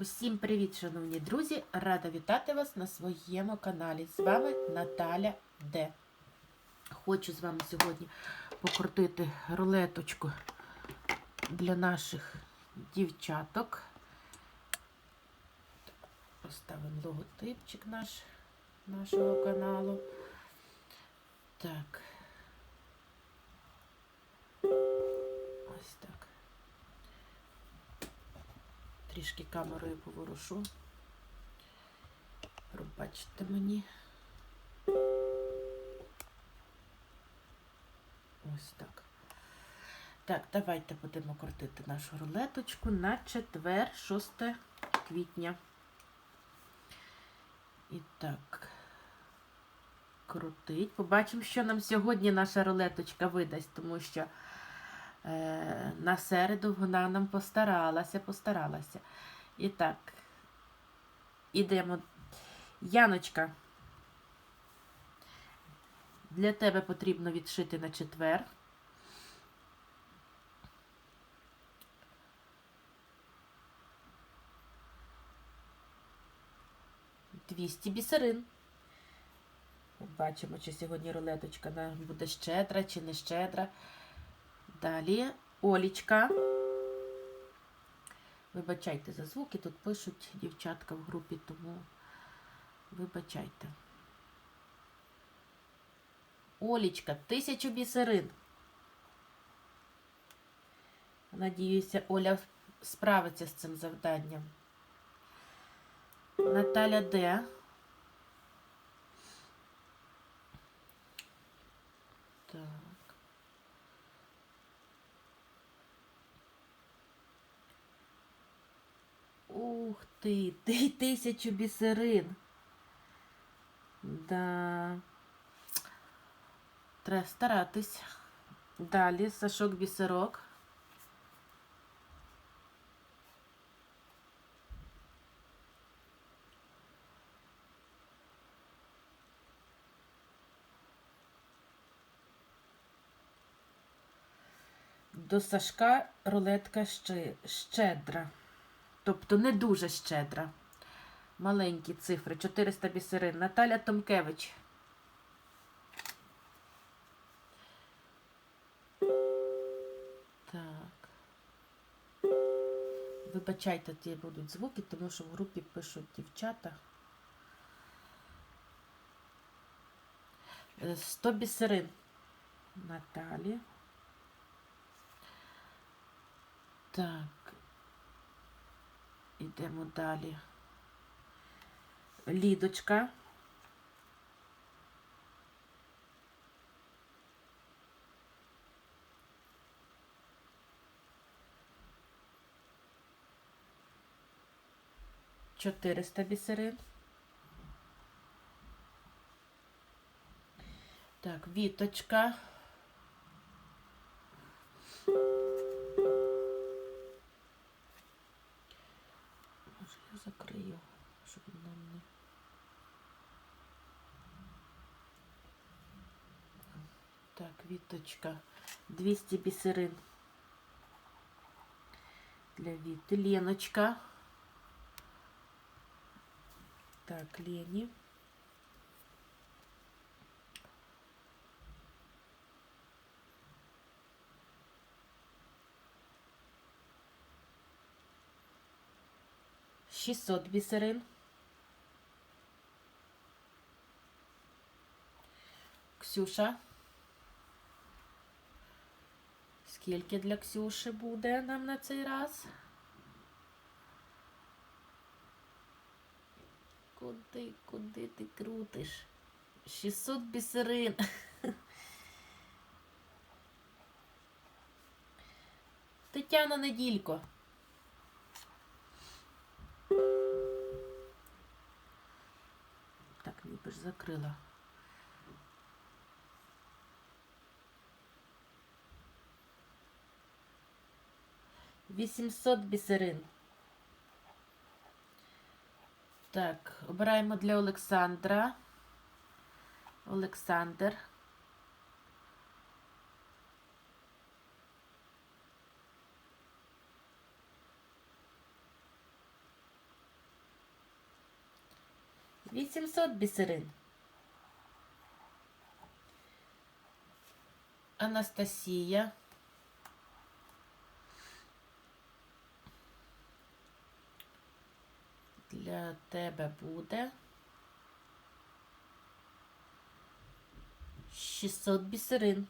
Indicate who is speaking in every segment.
Speaker 1: Усім привіт, шановні друзі! Рада вітати вас на своєму каналі. З вами Наталя Д. Хочу з вами сьогодні покрутити рулеточку для наших дівчаток. Поставимо логотипчик наш, нашого каналу. Так. Ось так. Трішки камерою поворушу. Пробачте мені. Ось так. Так, давайте будемо крутити нашу рулеточку на четвер, 6 квітня. І так, крутить. Побачимо, що нам сьогодні наша рулеточка видасть, тому що на середу вона нам постаралася, постаралася. І так, ідемо. Яночка, для тебе потрібно відшити на четвер. Двісті бісерин. Бачимо, чи сьогодні рулеточка буде щедра чи не щедра. Далі Олічка. Вибачайте за звуки, тут пишуть дівчатка в групі, тому вибачайте. Олічка, тисячу бісерин. Надіюся, Оля справиться з цим завданням. Наталя Д. Так. Ух ти, ти тисячу бісерин. Да. Треба старатись. Далі Сашок бісерок. До Сашка рулетка ще, щедра. Тобто не дуже щедра. Маленькі цифри. 400 бісерин. Наталя Томкевич. Так. Вибачайте, ті будуть звуки, тому що в групі пишуть дівчата. Е, 100 бісерин. Наталі. Так. Ідемо далі. Лідочка. Чотириста бісерин. Так, віточка. я закрию, щоб нам не. Так, віточка. 200 бісерин. Для Віти. Леночка. Так, Лені. Шістсот бісерин. Ксюша. Скільки для Ксюші буде нам на цей раз? Куди, куди ти крутиш? 600 бісерин. Тетяна Неділько. Ж закрила. Вісімсот бісерин. Так, обираємо для Олександра. Олександр. 800 бісерин. Анастасія. Для тебе буде 600 бісерин.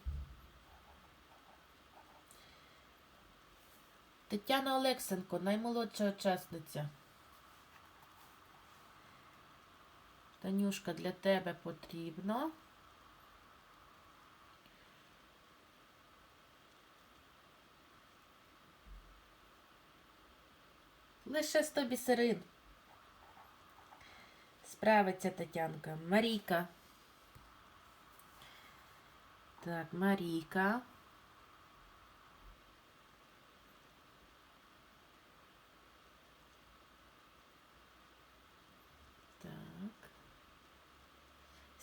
Speaker 1: Тетяна Олексенко, наймолодша учасниця. Танюшка, для тебе потрібно. Лише 100 бісерин. Справиться Тетянка. Марійка. Так, Марійка. Так.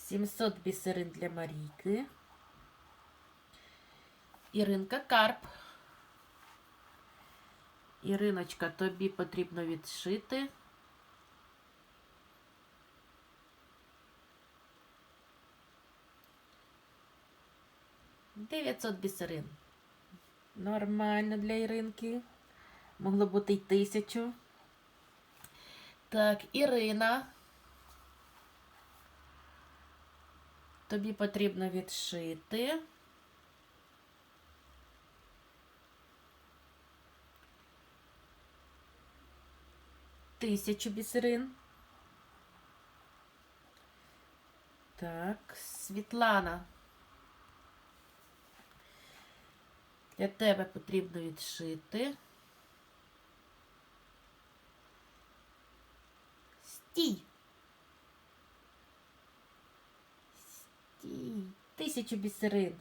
Speaker 1: 700 бісерин для Марійки. Іринка Карп. Іриночка, тобі потрібно відшити. Дев'ятсот бісерин. Нормально для Іринки. Могло бути й тисячу. Так, Ірина. Тобі потрібно відшити. Тисячу бісерин. Так, Світлана. Для тебе потрібно відшити. Стій. Стій. Тисячу бісерин.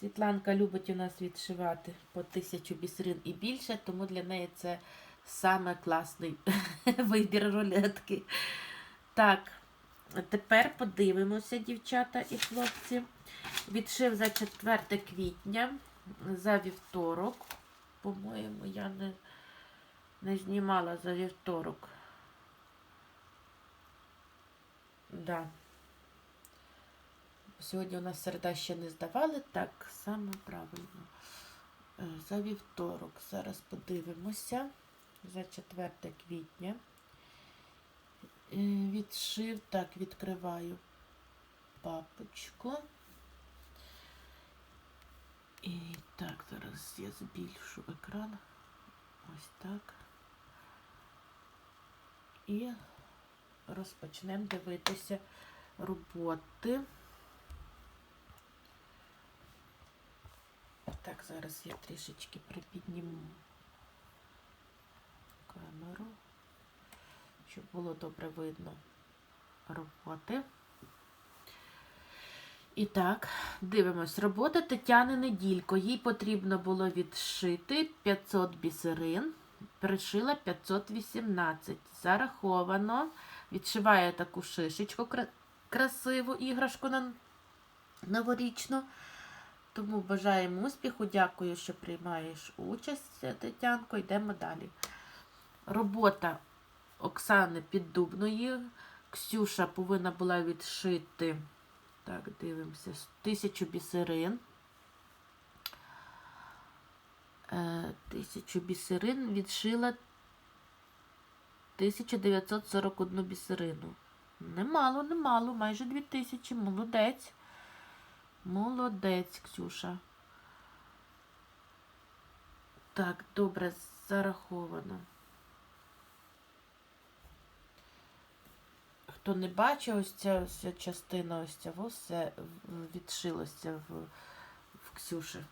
Speaker 1: Світланка любить у нас відшивати по тисячу бісерин і більше, тому для неї це саме класний вибір рулетки. Так, тепер подивимося, дівчата і хлопці. Відшив за 4 квітня, за вівторок. По-моєму, я не, не знімала за вівторок. Да. Сьогодні у нас середа ще не здавали, так саме правильно. Е, За вівторок. Зараз подивимося. За 4 квітня. Е, Відшив, так, відкриваю папочку. І так, зараз я збільшу екран. Ось так. І розпочнемо дивитися роботи. Так, зараз я трішечки припідніму камеру, щоб було добре видно роботи. І так, дивимось. Робота Тетяни Неділько. Їй потрібно було відшити 500 бісерин, пришила 518. Зараховано. Відшиває таку шишечку красиву іграшку на новорічну. Тому бажаємо успіху. Дякую, що приймаєш участь, Тетянко. Йдемо далі. Робота Оксани Піддубної. Ксюша повинна була відшити. Так, дивимося. Тисячу бісерин. Е, Тисячу бісерин відшила 1941 бісерину. Немало, немало, майже 2000. Молодець. Молодець, Ксюша. Так, добре, зараховано. Хто не бачив, ось ця, ось ця частина, ось цього все відшилося в, в Ксюші.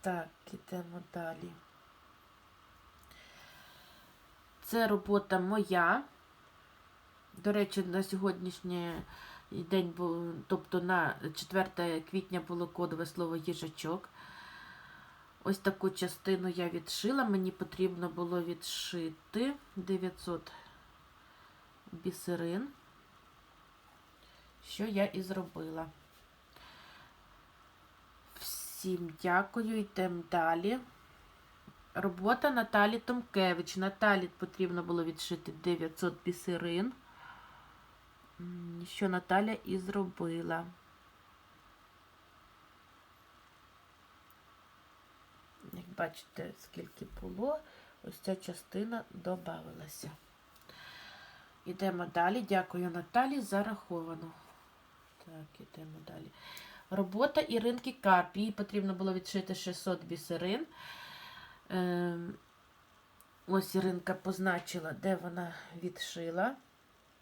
Speaker 1: Так, ідемо далі. Це робота моя. До речі, на сьогоднішній день, тобто на 4 квітня було кодове слово їжачок. Ось таку частину я відшила. Мені потрібно було відшити 900 бісерин, що я і зробила. Всім дякую, йдемо далі. Робота Наталі Томкевич. Наталі потрібно було відшити 900 бісерин. Що Наталя і зробила. Як бачите, скільки було, ось ця частина додавалася. Ідемо далі. Дякую Наталі. Зараховано. Так, ідемо далі. Робота Іринки Карп. Їй потрібно було відшити 600 бісерин. Ем, ось Іринка позначила, де вона відшила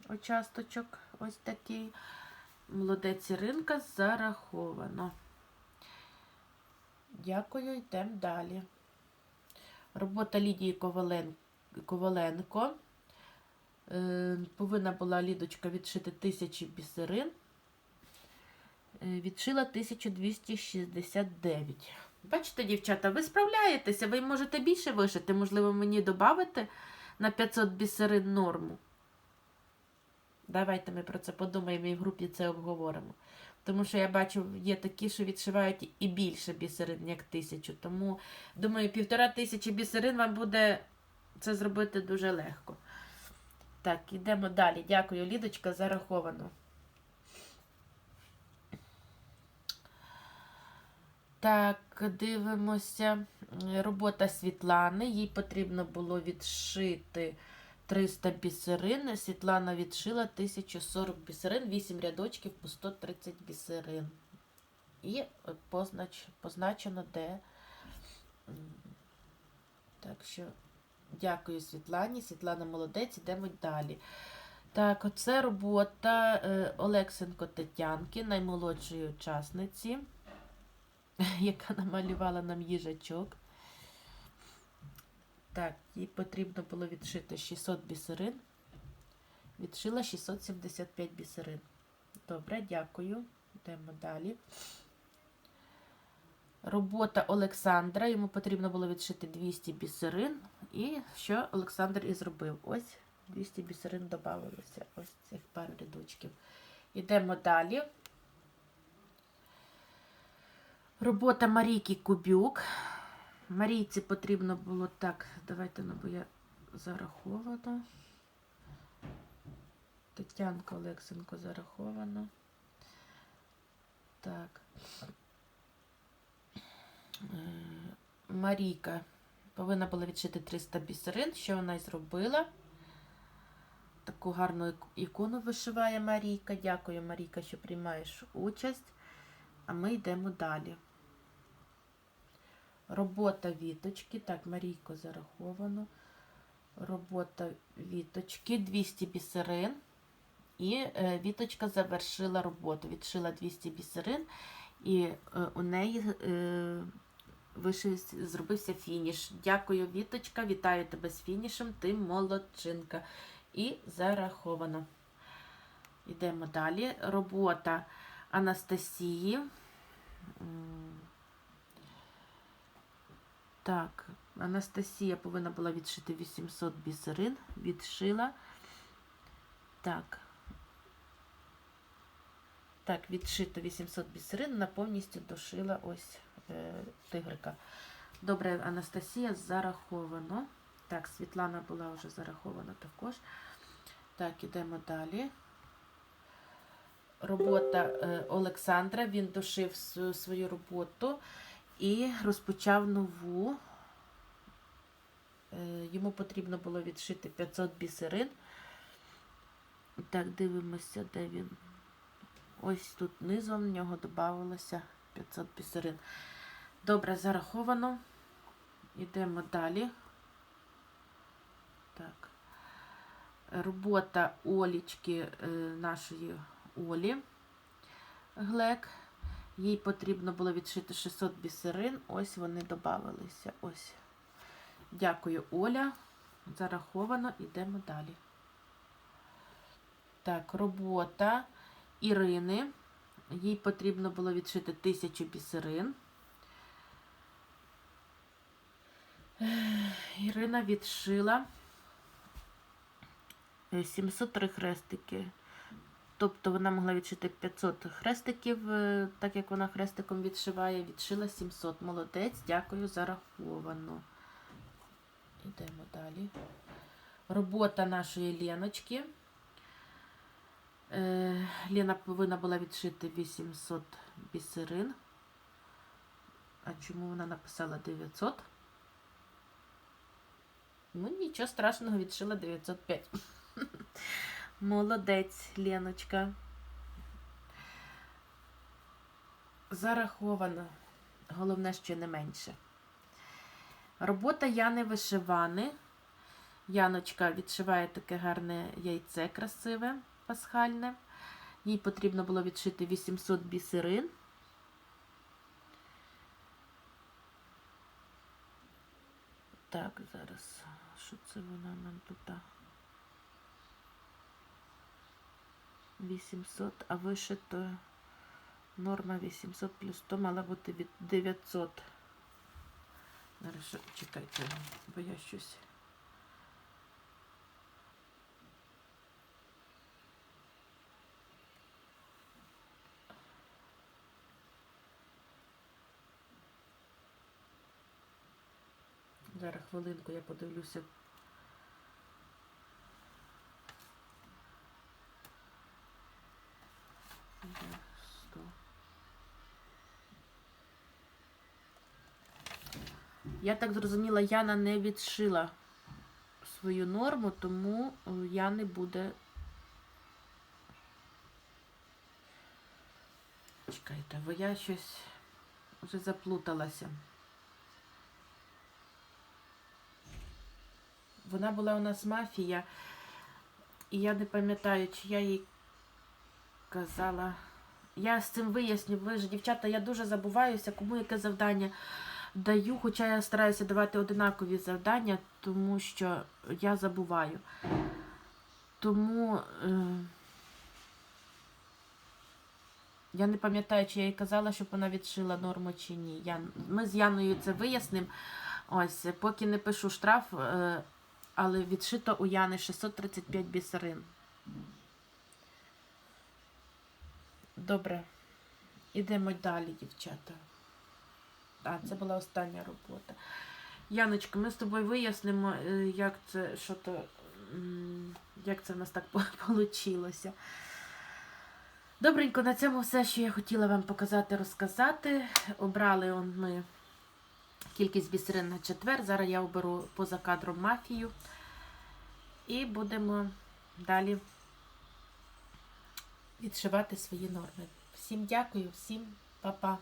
Speaker 1: участочок. Ось такий. Молодець Іринка зараховано. Дякую, йдемо далі. Робота Лідії Ковален... Коваленко. Е, повинна була Лідочка відшити тисячі бісерин. Е, відшила 1269. Бачите, дівчата, ви справляєтеся, ви можете більше вишити, можливо, мені додати на 500 бісерин норму. Давайте ми про це подумаємо і в групі це обговоримо. Тому що я бачу, є такі, що відшивають і більше бісерин, як тисячу. Тому, думаю, півтора тисячі бісерин вам буде це зробити дуже легко. Так, йдемо далі. Дякую, Лідочка, зараховано. Так, дивимося. Робота Світлани. Їй потрібно було відшити 300 бісерин. Світлана відшила 1040 бісерин, 8 рядочків по 130 бісерин. І познач, позначено, де. Так що, дякую Світлані. Світлана молодець, йдемо далі. Так, оце робота е, Олексенко Тетянки, наймолодшої учасниці, яка намалювала нам їжачок. Так, їй потрібно було відшити 600 бісерин. Відшила 675 бісерин. Добре, дякую. Йдемо далі. Робота Олександра. Йому потрібно було відшити 200 бісерин. І що Олександр і зробив? Ось 200 бісерин додавалося. Ось цих пару рядочків. Йдемо далі. Робота Марійки Кубюк. Марійці потрібно було так. Давайте, ну, бо я зарахована. Тетянка Олексенко зарахована. Так. Е, Марійка повинна була відшити 300 бісерин. Що вона й зробила? Таку гарну ікону вишиває Марійка. Дякую, Марійка, що приймаєш участь. А ми йдемо далі. Робота віточки. Так, Марійко зараховано. Робота віточки. 200 бісерин. І е, віточка завершила роботу. Відшила 200 бісерин, і е, у неї е, вишився, зробився фініш. Дякую, Віточка. Вітаю тебе з фінішем. Ти молодчинка. І зараховано. Йдемо далі. Робота Анастасії. Так, Анастасія повинна була відшити 800 бісерин. Відшила. Так. Так, відшито 800 бісерин, вона повністю дошила ось е, тигрика. Добре, Анастасія зараховано. Так, Світлана була вже зарахована також. Так, ідемо далі. Робота е, Олександра. Він дошив свою роботу і розпочав нову. Е, йому потрібно було відшити 500 бісерин. Так, дивимося, де він. Ось тут низом в нього додавалося 500 бісерин. Добре, зараховано. Йдемо далі. Так. Робота Олічки е, нашої Олі Глек. Їй потрібно було відшити 600 бісерин. Ось вони додавалися. Ось. Дякую, Оля. Зараховано. Йдемо далі. Так, робота Ірини. Їй потрібно було відшити тисячу бісерин. Ірина відшила е, 703 хрестики. Тобто вона могла відшити 500 хрестиків, е, так як вона хрестиком відшиває, відшила 700. Молодець, дякую, зараховано. Йдемо далі. Робота нашої Леночки. Е, Лена повинна була відшити 800 бісерин. А чому вона написала 900? Ну, нічого страшного, відшила 905. Молодець, Леночка. Зараховано. Головне, що не менше. Робота Яни Вишивани. Яночка відшиває таке гарне яйце красиве, пасхальне. Їй потрібно було відшити 800 бісерин. Так, зараз. Що це вона нам тут? 800, а вишито норма 800 плюс 100 мала бути від 900. Зараз, чекайте, бо я щось. Зараз хвилинку я подивлюся. Де сто? Я так зрозуміла, Яна не відшила свою норму, тому е, Яни буде. Чекайте, бо я щось вже заплуталася. Вона була у нас мафія, і я не пам'ятаю, чи я їй казала. Я з цим виясню. Ви ж, дівчата, я дуже забуваюся, кому яке завдання даю, хоча я стараюся давати одинакові завдання, тому що я забуваю. Тому е, я не пам'ятаю, чи я їй казала, щоб вона відшила норму чи ні. Я, ми з Яною це вияснимо. Ось, поки не пишу штраф, е, але відшито у Яни 635 бісерин. Добре. Ідемо далі, дівчата. А, це була остання робота. Яночка, ми з тобою вияснимо, е, як це, що то, як це в нас так вийшло. Добренько, на цьому все, що я хотіла вам показати, розказати. Обрали он ми кількість бісерин на четвер. Зараз я оберу поза кадром мафію. І будемо далі відшивати свої норми. Всім дякую, всім па-па.